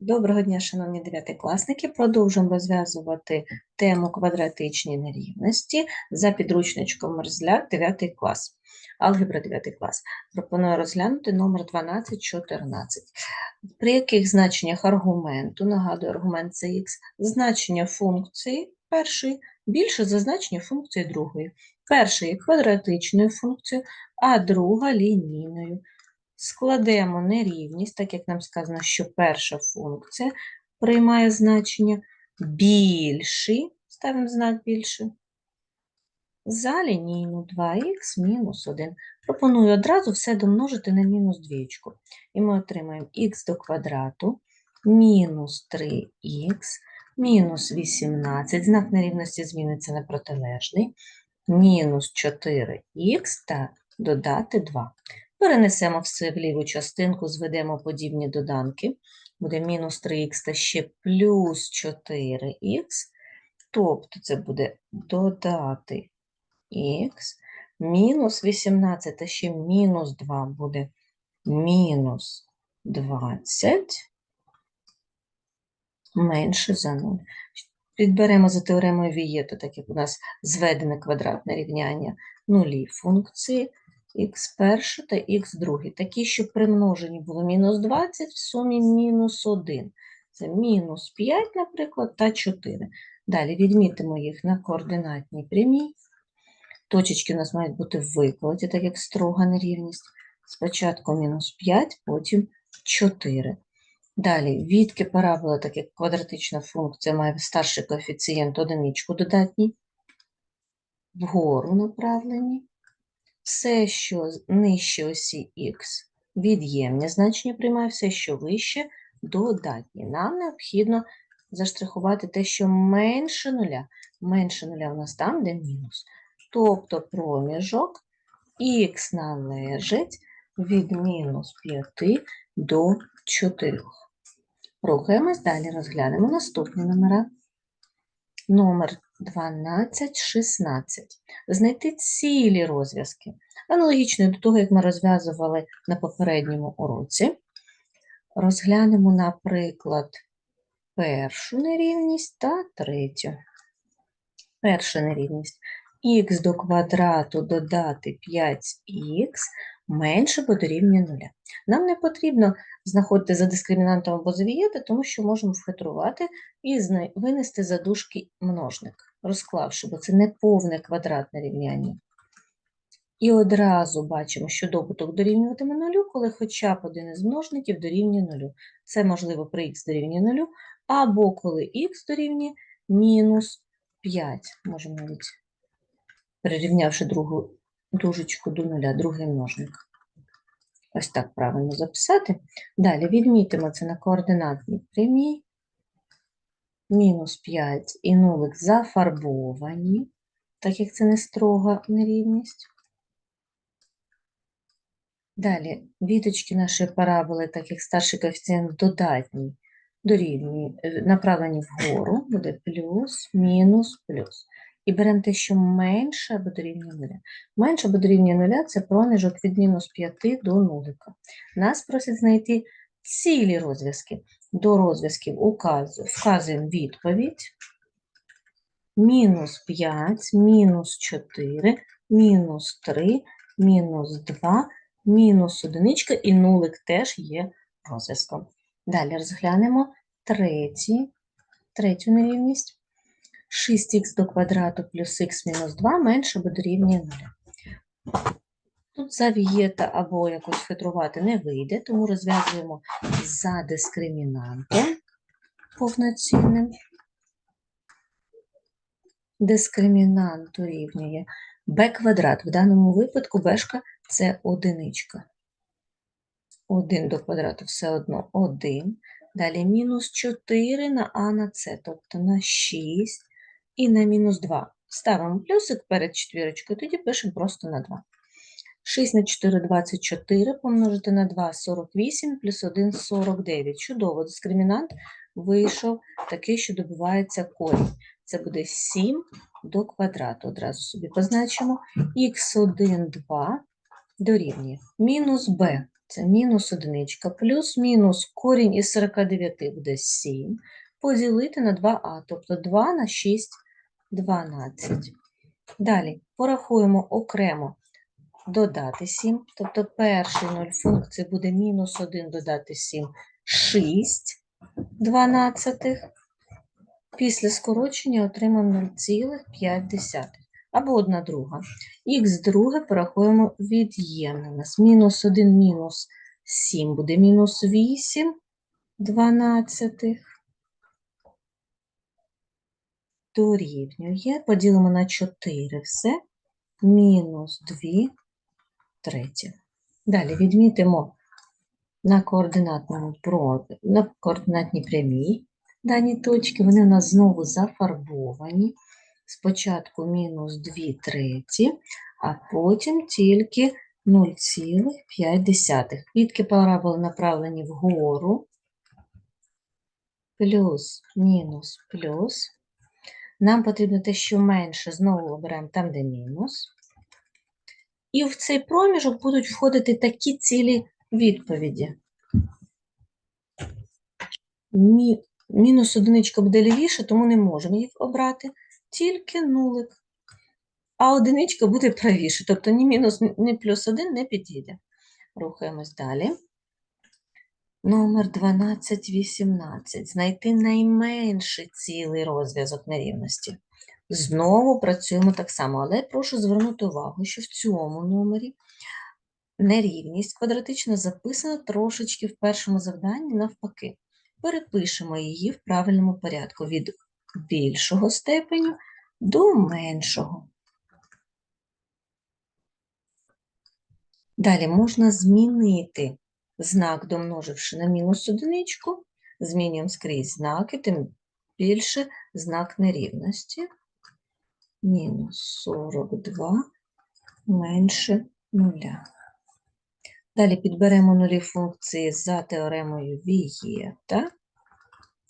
Доброго дня, шановні дев'ятикласники. Продовжуємо розв'язувати тему квадратичні нерівності за підручничком Мерзляк 9 клас. Алгебра 9 клас. Пропоную розглянути номер 1214. При яких значеннях аргументу, нагадую, аргумент це х, значення функції першої більше за значення функції другої. Перша є квадратичною функцією, а друга лінійною. Складемо нерівність, так як нам сказано, що перша функція приймає значення більший, ставимо знак більше, за лінійну 2х мінус 1. Пропоную одразу все домножити на мінус двічку. І ми отримаємо х до квадрату мінус 3х мінус 18, знак нерівності зміниться на протилежний, мінус 4х та додати 2. Перенесемо все в ліву частинку, зведемо подібні доданки. Буде мінус 3х та ще плюс 4х. Тобто це буде додати х, мінус 18 та ще мінус 2 буде мінус 20 менше за 0. Підберемо за теоремою Вієта, так як у нас зведене квадратне рівняння нулі функції х перше та х друге. Такі, щоб при множенні було мінус 20, в сумі мінус 1. Це мінус 5, наприклад, та 4. Далі відмітимо їх на координатній прямій. Точечки у нас мають бути викладі, так як строга нерівність. Спочатку мінус 5, потім 4. Далі, відки парабола, так як квадратична функція має старший коефіцієнт одиничку додатній, вгору направлені. Все, що нижче осі х, від'ємне значення приймає, все, що вище, додатнє. Нам необхідно заштрихувати те, що менше нуля. Менше нуля у нас там, де мінус. Тобто проміжок х належить від мінус 5 до 4. Рухаємось далі, розглянемо наступні номера. Номер 12, 16. Знайти цілі розв'язки. Аналогічно до того, як ми розв'язували на попередньому уроці. Розглянемо, наприклад, першу нерівність та третю. Перша нерівність. х до квадрату додати 5х менше або дорівнює 0. Нам не потрібно знаходити за дискримінантом або завіяти, тому що можемо вхитрувати і винести за дужки множник, розклавши, бо це не повне квадратне рівняння. І одразу бачимо, що добуток дорівнюватиме нулю, коли хоча б один із множників дорівнює нулю. Це можливо при х дорівнює нулю, або коли х дорівнює мінус 5. Можемо навіть, перерівнявши другу дужечку до нуля, другий множник. Ось так правильно записати. Далі відмітимо це на координатній прямій. Мінус 5 і нулик зафарбовані, так як це не строга нерівність. Далі віточки нашої параболи, так як старший коефіцієнт додатній, дорівнює, е, направлені вгору, буде плюс, мінус, плюс. І беремо те, що менше або дорівнює нуля. Менше або дорівнює нуля – це проміжок від мінус 5 до нулика. Нас просять знайти цілі розв'язки. До розв'язків указу- вказуємо відповідь. Мінус 5, мінус 4, мінус 3, мінус 2, мінус одиничка і нулик теж є розв'язком. Далі розглянемо третій, третю нерівність. 6х до квадрату плюс х мінус 2 менше або дорівнює 0. Тут завієта або якось хитрувати не вийде, тому розв'язуємо за дискримінантом повноцінним. Дискримінант дорівнює b квадрат. В даному випадку бешка це одиничка. 1 до квадрату все одно 1. Далі мінус 4 на а на c, тобто на 6 і на мінус 2. Ставимо плюсик перед четвірочкою, тоді пишемо просто на 2. 6 на 4 – 24, помножити на 2 – 48, плюс 1 – 49. Чудово, дискримінант вийшов такий, що добувається корінь. Це буде 7 до квадрату. Одразу собі позначимо. х1, 2 дорівнює мінус b. Це мінус одиничка, плюс-мінус корінь із 49 буде 7, поділити на 2а, тобто 2 на 6 – 12. Далі порахуємо окремо додати 7, тобто перший 0 функції буде мінус 1 додати 7 – 6 дванадцятих. Після скорочення отримаємо 0,5 або одна друга. Х друге порахуємо від'ємне. Нас мінус 1 мінус 7 буде мінус 8 дванадцятих. Дорівнює. Поділимо на 4 все. Мінус 2 треті. Далі відмітимо на координатному на координатній прямій дані точки. Вони у нас знову зафарбовані. Спочатку мінус 2 треті, а потім тільки 0,5. Відки параболи направлені вгору. Плюс, мінус, плюс. Нам потрібно те, що менше, знову обираємо там, де мінус. І в цей проміжок будуть входити такі цілі відповіді. Мі... Мінус одиничка буде лівіше, тому не можемо їх обрати, тільки нулик. А одиничка буде правіше, тобто ні мінус, ні плюс один не підійде. Рухаємось далі. Номер 1218. Знайти найменший цілий розв'язок нерівності. Знову працюємо так само, але прошу звернути увагу, що в цьому номері нерівність квадратична записана трошечки в першому завданні навпаки. Перепишемо її в правильному порядку від більшого степеню до меншого. Далі можна змінити знак, домноживши на мінус одиничку, змінюємо скрізь знаки, тим більше знак нерівності. Мінус 42 менше нуля. Далі підберемо нулі функції за теоремою Вієта.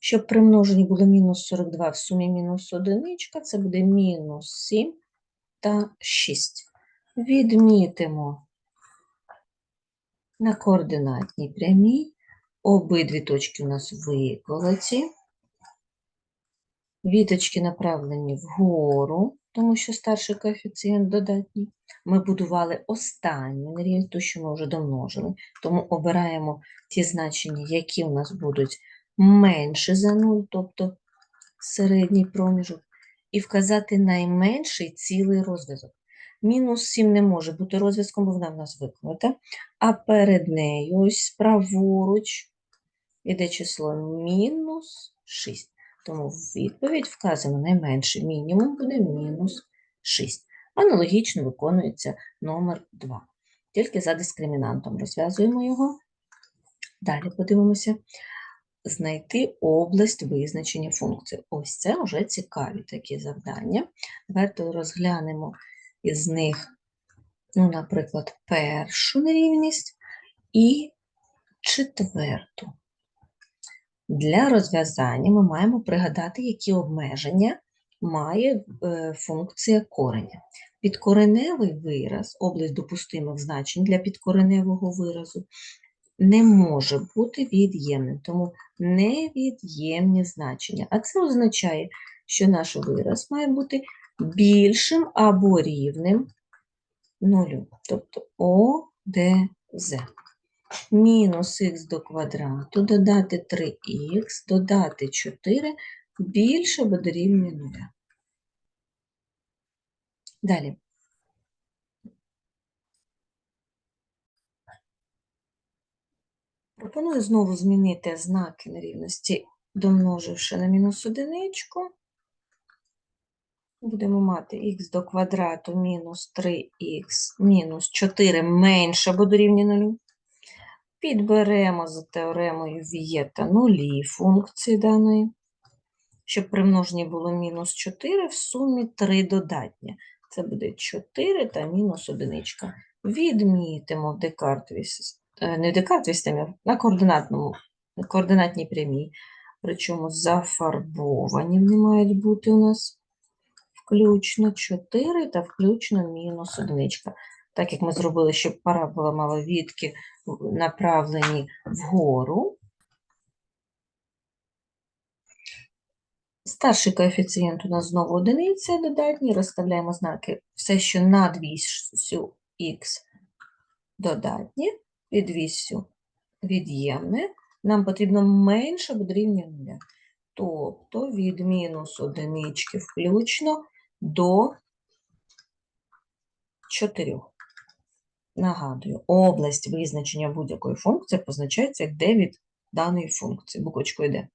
Щоб при множенні було мінус 42 в сумі мінус одиничка, це буде мінус 7 та 6. Відмітимо на координатній прямій. Обидві точки у нас виколоті. Віточки направлені вгору, тому що старший коефіцієнт додатній. Ми будували останню нерівність, ту, що ми вже домножили, тому обираємо ті значення, які у нас будуть менше за 0, тобто середній проміжок, і вказати найменший цілий розв'язок. Мінус 7 не може бути розв'язком, бо вона в нас виконана, а перед нею ось праворуч іде число мінус 6. Тому в відповідь вказано найменше мінімум буде мінус 6. Аналогічно виконується номер 2. Тільки за дискримінантом розв'язуємо його. Далі подивимося. Знайти область визначення функції. Ось це вже цікаві такі завдання. Давайте розглянемо із них, ну, наприклад, першу нерівність і четверту. Для розв'язання ми маємо пригадати, які обмеження має е, функція кореня. Підкореневий вираз, область допустимих значень для підкореневого виразу, не може бути від'ємним, тому невід'ємні значення. А це означає, що наш вираз має бути більшим або рівним нулю, тобто ОДЗ мінус х до квадрату, додати 3х, додати 4 більше або дорівнює 0. Далі. Пропоную знову змінити знаки нерівності, домноживши на мінус одиничку. Будемо мати х до квадрату мінус 3х мінус 4 менше або дорівнює 0. Підберемо за теоремою Вієта нулі функції даної, щоб при множенні було мінус 4, в сумі 3 додатні. Це буде 4 та мінус одиничка. Відмітимо в декартовій системі, не в декартовій системі, на координатному, на координатній прямій. Причому зафарбовані вони мають бути у нас включно 4 та включно мінус одиничка. Так як ми зробили, щоб парабола мала відки направлені вгору. Старший коефіцієнт у нас знову одиниця додатній, розставляємо знаки. Все, що над вісю х додатнє, від вісю від'ємне, нам потрібно менше дорівнює нуля. Тобто від мінус одинички включно до 4. Нагадую, область визначення будь-якої функції позначається d від даної функції, буквочкою d.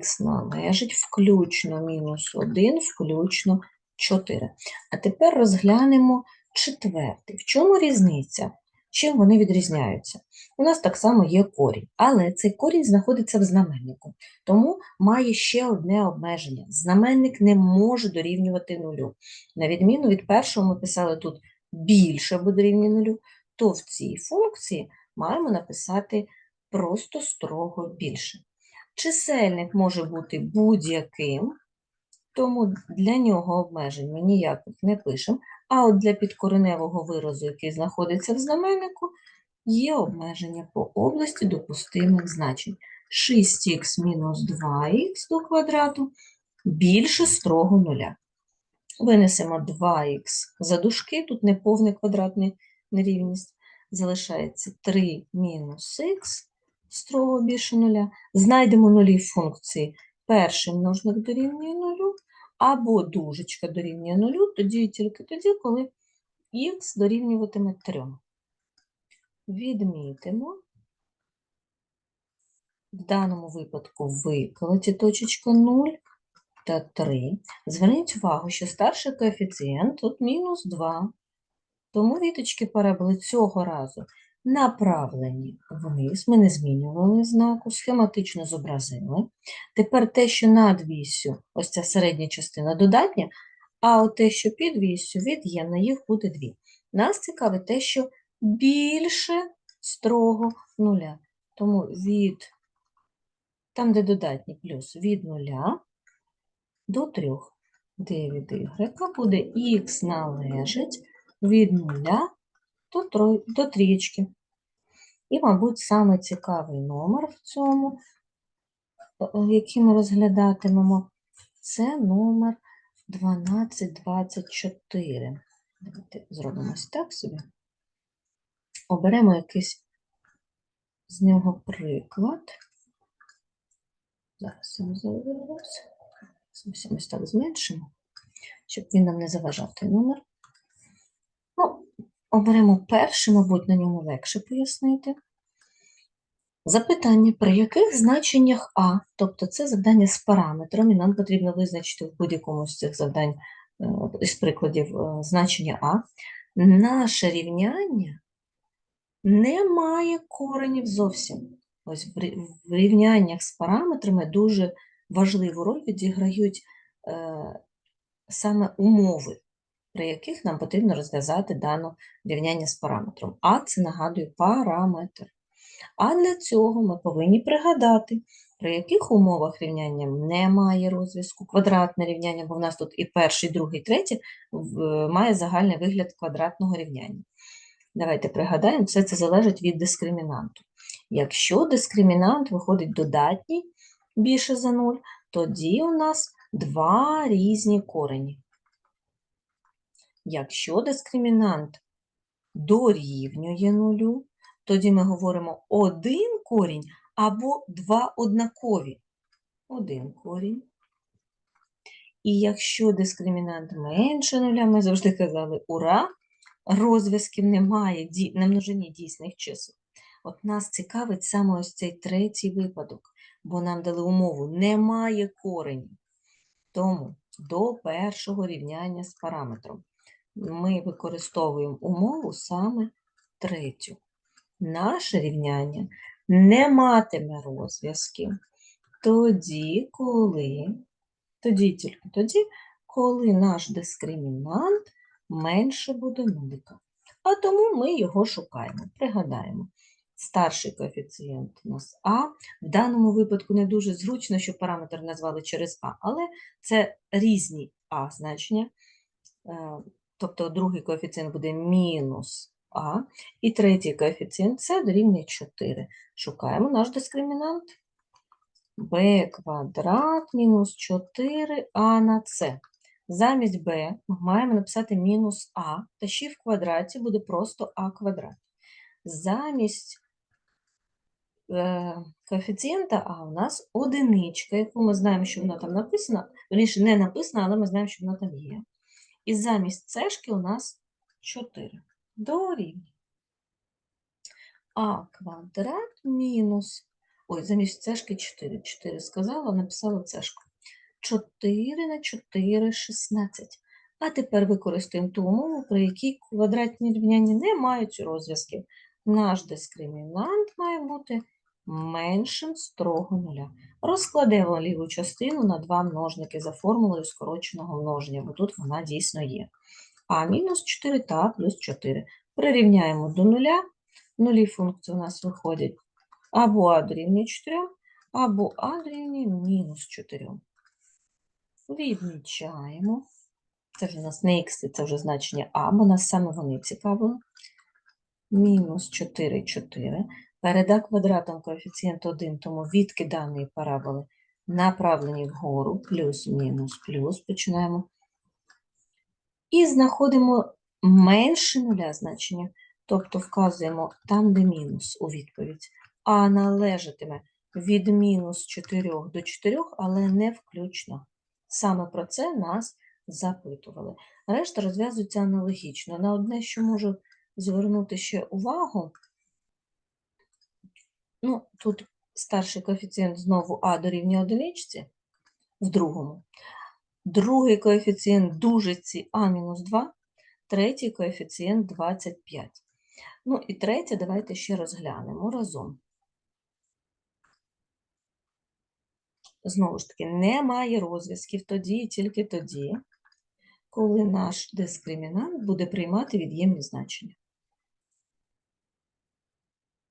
х належить включно мінус 1, включно 4. А тепер розглянемо четвертий. В чому різниця? Чим вони відрізняються? У нас так само є корінь, але цей корінь знаходиться в знаменнику, тому має ще одне обмеження. Знаменник не може дорівнювати нулю. На відміну від першого ми писали тут більше або дорівнює нулю, то в цій функції маємо написати просто строго більше. Чисельник може бути будь-яким, тому для нього обмежень ми ніяких не пишемо. А от для підкореневого виразу, який знаходиться в знаменнику, є обмеження по області допустимих значень. 6х мінус 2х до квадрату більше строго нуля. Винесемо 2х за дужки, тут не повна квадратна нерівність. Залишається 3 мінус х строго більше нуля. Знайдемо нулі функції. Перший множник дорівнює нулю, або дужечка дорівнює нулю, тоді і тільки тоді, коли х дорівнюватиме 3. Відмітимо. В даному випадку виколоті точечка 0 та 3. Зверніть увагу, що старший коефіцієнт тут мінус 2. Тому віточки параболи цього разу направлені вниз. Ми не змінювали знаку, схематично зобразили. Тепер те, що над вісю, ось ця середня частина додатня, а те, що під вісю, від'ємна, їх буде дві. Нас цікавить те, що більше строго нуля. Тому від, там, де додатні плюс, від нуля до 3. Де від буде х належить від нуля до, трой, до трієчки. І, мабуть, саме цікавий номер в цьому, який ми розглядатимемо, це номер 1224. Давайте зробимо так собі. Оберемо якийсь з нього приклад. Зараз я завелася. Зовсім ось так зменшимо, щоб він нам не заважав той номер. Ну, оберемо перший, мабуть, на ньому легше пояснити. Запитання, при яких значеннях А, тобто це завдання з параметром, і нам потрібно визначити в будь-якому з цих завдань е, із прикладів е, значення А, наше рівняння не має коренів зовсім. Ось в рівняннях з параметрами дуже важливу роль відіграють е, саме умови, при яких нам потрібно розв'язати дане рівняння з параметром. А це нагадую параметр. А для цього ми повинні пригадати, при яких умовах рівняння немає розв'язку, квадратне рівняння, бо в нас тут і перший, і другий, і третій має загальний вигляд квадратного рівняння. Давайте пригадаємо, все це залежить від дискримінанту. Якщо дискримінант виходить додатній більше за 0, тоді у нас два різні корені. Якщо дискримінант дорівнює нулю, тоді ми говоримо один корінь або два однакові. Один корінь. І якщо дискримінант менше нуля, ми завжди казали ура, розв'язків немає на множині дійсних чисел. От нас цікавить саме ось цей третій випадок, бо нам дали умову немає коренів. Тому до першого рівняння з параметром ми використовуємо умову саме третю. Наше рівняння не матиме розв'язків тоді, коли, тоді тільки тоді, коли наш дискримінант менше буде нулика. А тому ми його шукаємо. Пригадаємо, старший коефіцієнт у нас А. В даному випадку не дуже зручно, що параметр назвали через А, але це різні А значення. Е, Тобто другий коефіцієнт буде мінус А, і третій коефіцієнт С дорівнює 4. Шукаємо наш дискримінант. b квадрат мінус 4а на С. Замість b ми маємо написати мінус а, та ще в квадраті буде просто а квадрат. Замість коефіцієнта а у нас одиничка, яку ми знаємо, що вона там написана, верніше не написана, але ми знаємо, що вона там є. І замість цешки у нас 4. Дорівнює. А квадрат мінус. Ой, замість цешки 4. 4 сказала, написала цешку. 4 на 4 – 16. А тепер використаємо ту умову, при якій квадратні рівняння не мають розв'язків. Наш дискримінант має бути меншим строго нуля. Розкладемо ліву частину на два множники за формулою скороченого множення, бо тут вона дійсно є. А мінус 4 та плюс 4. Прирівняємо до нуля. Нулі функції у нас виходять або А дорівнює 4, або А дорівнює мінус 4. Відмічаємо. Це вже у нас не х, це вже значення А, бо нас саме вони цікавили. Мінус 4, 4. Перед А квадратом коефіцієнт 1, тому відки даної параболи направлені вгору, плюс, мінус, плюс. Починаємо. І знаходимо менше нуля значення, тобто вказуємо там, де мінус у відповідь. А належатиме від мінус 4 до 4, але не включно. Саме про це нас запитували. Решта розв'язується аналогічно. На одне, що можу звернути ще увагу, ну, тут старший коефіцієнт знову А дорівнює одиничці в другому. Другий коефіцієнт дужиці А-2, третій коефіцієнт 25. Ну і третє, давайте ще розглянемо разом. Знову ж таки, немає розв'язків тоді і тільки тоді, коли наш дискримінант буде приймати від'ємні значення.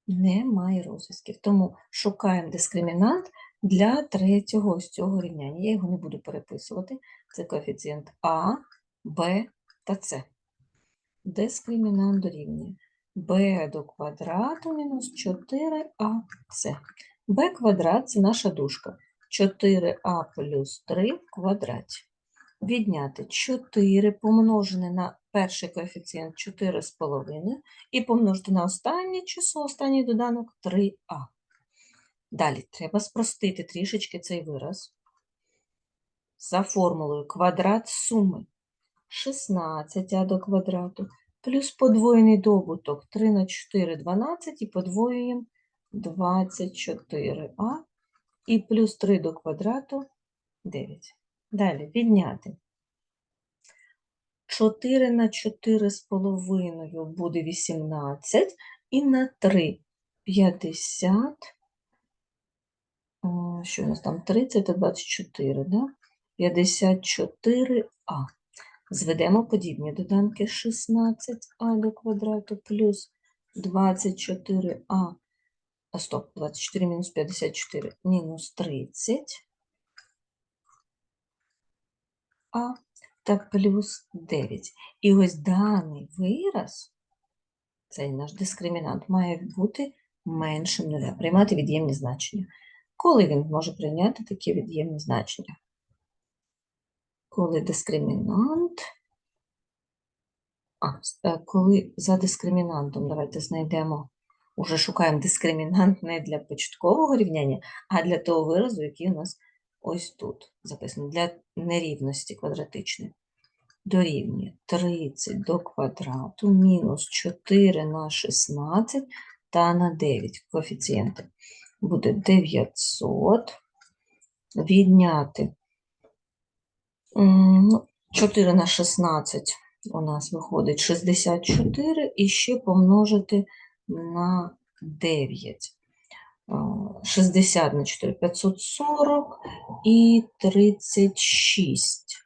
Немає розв'язків. Тому шукаємо дискримінант для третього ось цього рівняння. Я його не буду переписувати. Це коефіцієнт А, Б та С. Дискримінант дорівнює b до квадрату мінус 4ac. b квадрат – це наша дужка. 4а плюс 3 в квадраті. Відняти 4 помножене на перший коефіцієнт 4,5 і помножити на останнє число, останній доданок 3а. Далі треба спростити трішечки цей вираз. За формулою квадрат суми 16а до квадрату плюс подвоєний добуток 3 на 4 – 12 і подвоюємо 24а і плюс 3 до квадрату 9. Далі відняти. 4 на 4 з половиною буде 18 і на 3 – 50. Що у нас там 30 та 24, да? 54а. Зведемо подібні доданки 16а до квадрату плюс 24а, а, стоп, 24 мінус 54 мінус 30 а та плюс 9. І ось даний вираз, цей наш дискримінант, має бути меншим нуля, приймати від'ємні значення. Коли він може прийняти такі від'ємні значення? коли дискримінант. А, е, коли за дискримінантом, давайте знайдемо, уже шукаємо дискримінант не для початкового рівняння, а для того виразу, який у нас ось тут записаний, для нерівності квадратичної. Дорівнює 30 до квадрату мінус 4 на 16 та на 9 коефіцієнти. Буде 900 відняти ну, 4 на 16 у нас виходить 64 і ще помножити на 9. А, 60 на 4 540 і 36.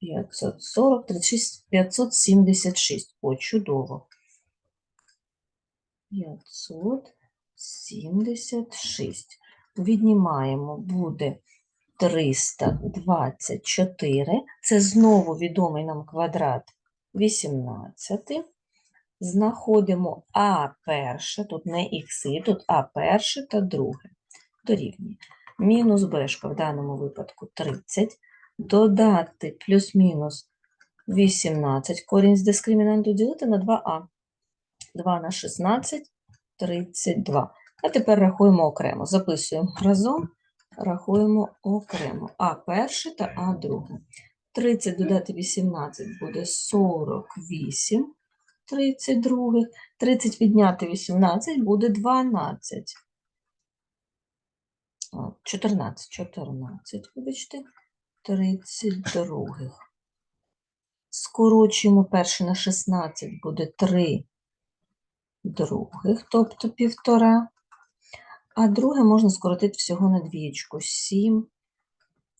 540, 36, 576. О, чудово. 576. Віднімаємо, буде 324. Це знову відомий нам квадрат 18. Знаходимо А перше, тут не ікси, тут А перше та друге. Дорівнює. Мінус Бшка в даному випадку 30. Додати плюс-мінус 18. Корінь з дискримінанту ділити на 2а. 2 на 16, 32. А тепер рахуємо окремо. Записуємо разом, рахуємо окремо. А перше та А друге. 30 додати 18 буде 48 32. 30 відняти 18 буде 12. О, 14, 14, вибачте, 32. Скорочуємо перше на 16, буде 3 других, тобто півтора. А друге можна скоротити всього на двієчку, 7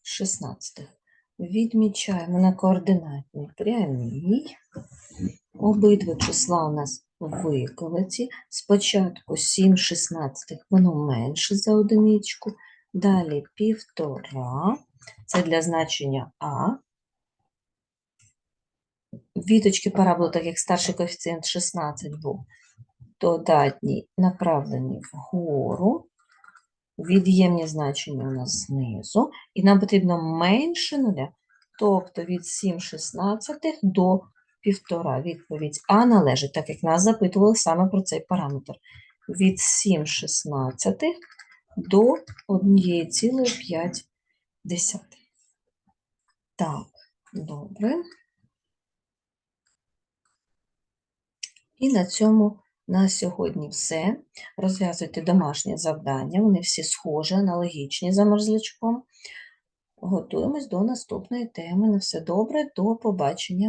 шістнадцятих. Відмічаємо на координатній прямій. Обидва числа у нас виколоті. Спочатку 7 шістнадцятих, воно менше за одиничку. Далі півтора. Це для значення А. Віточки параболи, так як старший коефіцієнт 16 був, додатній направлені вгору. Від'ємні значення у нас знизу. І нам потрібно менше нуля, тобто від 7 шістнадцятих до 1,5. Відповідь А належить, так як нас запитували саме про цей параметр. Від 7 шістнадцятих до 1,5. Так, добре. І на цьому на сьогодні все. Розв'язуйте домашні завдання, вони всі схожі, аналогічні за мерзлячком. Готуємось до наступної теми. На все добре, до побачення.